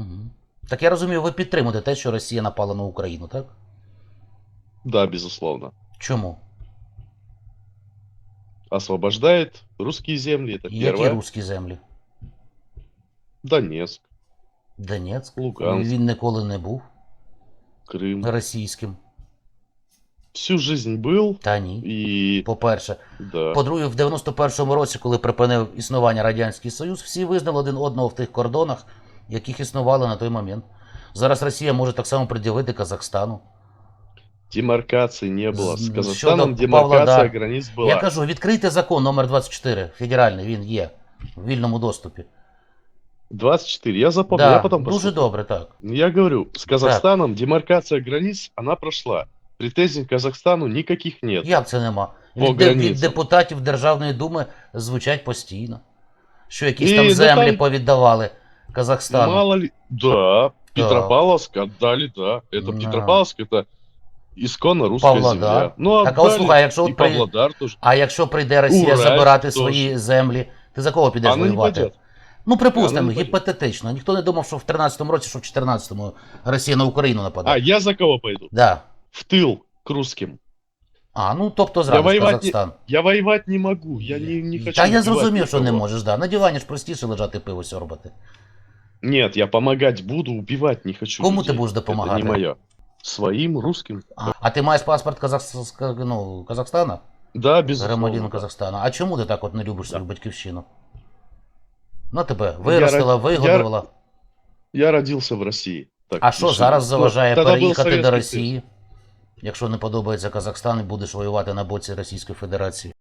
Угу. Так я розумію, ви підтримуєте те, що Росія напала на Україну, так? Да, безусловно. Чому? Освобождает русские земли, это Які первое. русські землі? Донецк, Донецьк. Луганськ. Він ніколи не був Крым. російським. Всю жизнь был Та ні. и По-перше. да. По-друге, в 91-му році, коли припинив існування Радянський Союз, всі визнали один одного в тих кордонах, яких існували на той момент. Зараз Росія може так само пред'явити Казахстану. Демаркации не было. С З- Казахстаном щодо демаркация Павлодар. границ была. Я кажу, відкрийте закон номер 24 федеральний, він є в вільному доступі. 24. Я запомнил, Да, я потом дуже добре, так. Я говорю, с Казахстаном демаркация границ, она прошла. Претензий к Казахстану никаких нет. Як це нема? По Від, де- від депутатів Державної думи звучать постійно. Що якісь І, там ну, землі там- повіддавали Казахстану. Мало ли... Да, Петропавловск отдали, да. Это Да. Петропавловск, это исконно русская Павлодар. земля. Ну, Так, а отдали, от слухай, якщо и от при- Павлодар тоже. А якщо прийде Росія Уральськ забирати теж. свої землі, ти за кого підеш Она не воювати? пойдет. Ну, припустимо, Вона не пойде. гіпотетично. Ніхто не думав, що в 13-му році, що в 14-му Росія на Україну нападе. А, я за кого пойду? Да. В тыл к русским. А, ну тобто зразу ж воювати Казахстан. Я воевать не могу, я не, не хочу Та я убивать зрозумів, що не никого. можеш, да. На дивані ж простіше лежати пиво сьорбати. Нет, я помогать буду, убивать не хочу. Кому людей. ти будеш допомагати? Это не мое. Своим русским. А, а ти маєш паспорт Казах... ну, Казахстана? Да, безусловно. Громадянин да. Казахстана. А чому ти так от не любиш свою батьківщину? Ну тебе виростила, вигодувала. Я родился в России. Так, А що ну, зараз заважає тогда был переїхати до Советский Росії? Якщо не подобається Казахстан і будеш воювати на боці Російської Федерації.